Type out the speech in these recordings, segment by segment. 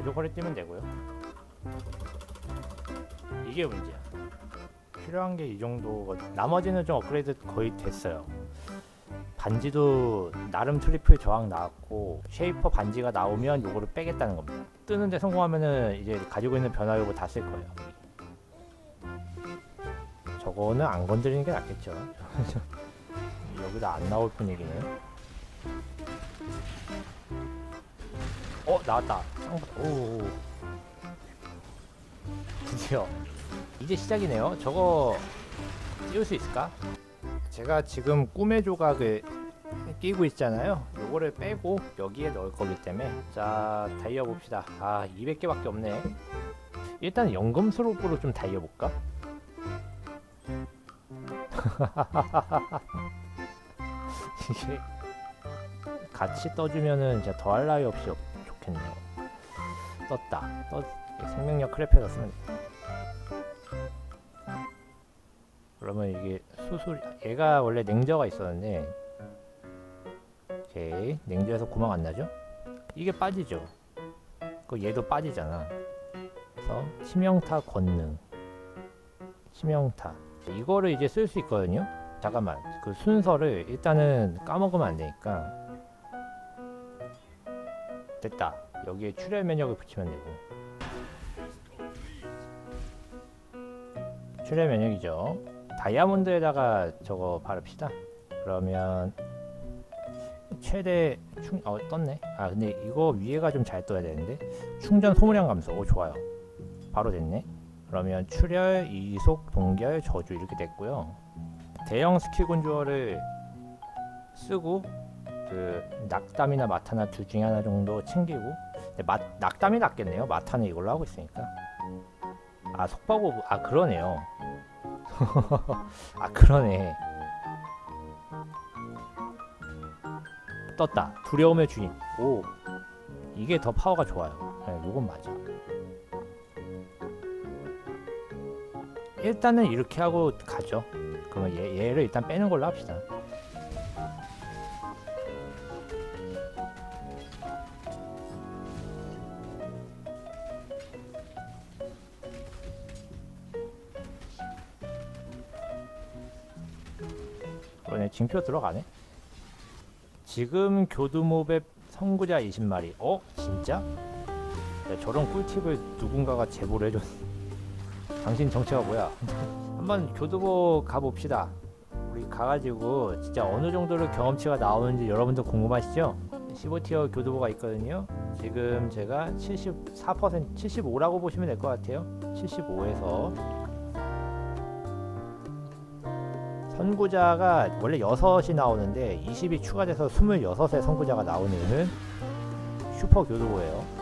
가죽거리 뛰면 되고요. 이게 문제야. 필요한 게 이 정도거든. 나머지는 좀 업그레이드 거의 됐어요. 반지도 나름 트리플 저항 나왔고 쉐이퍼 반지가 나오면 요거를 빼겠다는 겁니다. 뜨는데 성공하면은 이제 가지고 있는 변화 요거 다 쓸 거예요. 저거는 안 건드리는 게 낫겠죠. 여기다 안 나올 뿐이기는. 어 나왔다. 쌍부터. 오. 드디어 이제 시작이네요. 저거 띄울 수 있을까? 제가 지금 꿈의 조각을 끼고 있잖아요. 요거를 빼고 여기에 넣을 거기 때문에 자 달려 봅시다. 아 200개밖에 없네. 일단 연금수로으로 좀 달려 볼까? 이게 같이 떠주면은 진짜 더할 나위 없이 좋겠네요. 떴다. 떠 생명력 크래페가 쓰면 돼. 그러면 이게 수술 얘가 원래 냉저가 있었는데 오케이 냉저에서 구멍 안 나죠? 이게 빠지죠. 그 얘도 빠지잖아. 그래서 치명타 권능 치명타 이거를 이제 쓸 수 있거든요. 잠깐만 그 순서를 일단은 까먹으면 안 되니까 됐다. 여기에 출혈 면역을 붙이면 되고 출혈 면역이죠. 다이아몬드에다가 저거 바릅시다. 그러면 최대 충, 어 떴네. 아 근데 이거 위에가 좀 잘 떠야 되는데 충전 소모량 감소. 오 좋아요. 바로 됐네. 그러면 출혈, 이속, 동결, 저주 이렇게 됐고요. 대형 스킬 군 주어를 쓰고 그 낙담이나 마타나 둘 중에 하나 정도 챙기고 마, 낙담이 낫겠네요. 마타는 이걸로 하고 있으니까. 아 속바고 아 그러네요. 아 그러네. 떴다. 두려움의 주인. 오 이게 더 파워가 좋아요. 네, 요건 맞아. 일단은 이렇게 하고 가죠. 그러면 얘, 얘를 일단 빼는 걸로 합시다. 그러네 징표 들어가네. 지금 교두모배 선구자 20마리. 어? 진짜? 야, 저런 꿀팁을 누군가가 제보를 해줬. 당신 정체가 뭐야? 한번 교두보 가봅시다. 우리 가가지고 진짜 어느 정도로 경험치가 나오는지 여러분도 궁금하시죠? 15티어 교두보가 있거든요. 지금 제가 74% 75라고 보시면 될 것 같아요. 75에서 선구자가 원래 6이 나오는데 20이 추가돼서 26의 선구자가 나오는 슈퍼 교두보예요.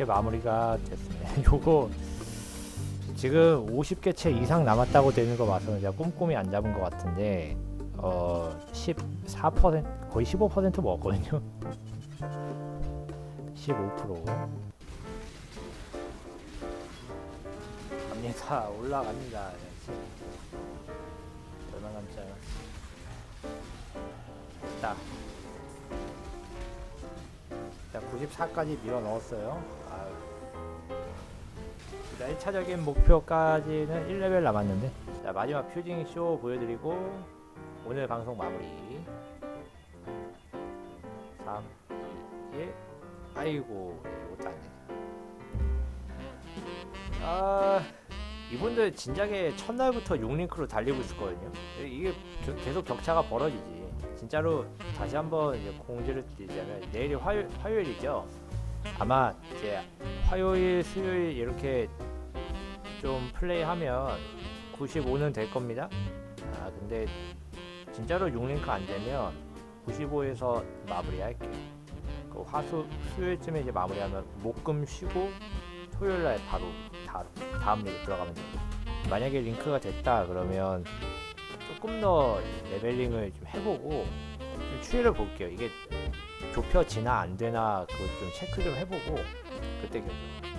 이렇게 마무리가 됐습니다. 요거 지금 50개 채 이상 남았다고 되는 거 봐서 제가 꼼꼼히 안 잡은 것 같은데 어 14% 거의 15% 먹었거든요. 15% 갑니다. 올라갑니다. 얼마 남지 않았어. 딱. 자, 94까지 밀어 넣었어요. 자, 1차적인 목표까지는 1레벨 남았는데. 자, 마지막 퓨징 쇼 보여드리고, 오늘 방송 마무리. 다음 예 아이고 이것도 안 되네. 아 이분들 진작에 첫날부터 6링크로 달리고 있었거든요. 이게 겨- 계속 격차가 벌어지지. 진짜로 다시 한번 이제 공지를 드리자면 내일이 화요, 화요일이죠. 아마 이제 화요일 수요일 이렇게 좀 플레이하면 95는 될 겁니다 아 근데 진짜로 6링크 안 되면 95에서 마무리할게요. 그 화수 수요일쯤에 이제 마무리하면 목금 쉬고 토요일 날 바로 다, 다음 리그 들어가면 돼요. 만약에 링크가 됐다 그러면 조금 더 레벨링을 좀 해보고 좀 추이를 볼게요. 이게 좁혀지나 안 되나 그거 좀 체크 좀 해보고 그때 결정.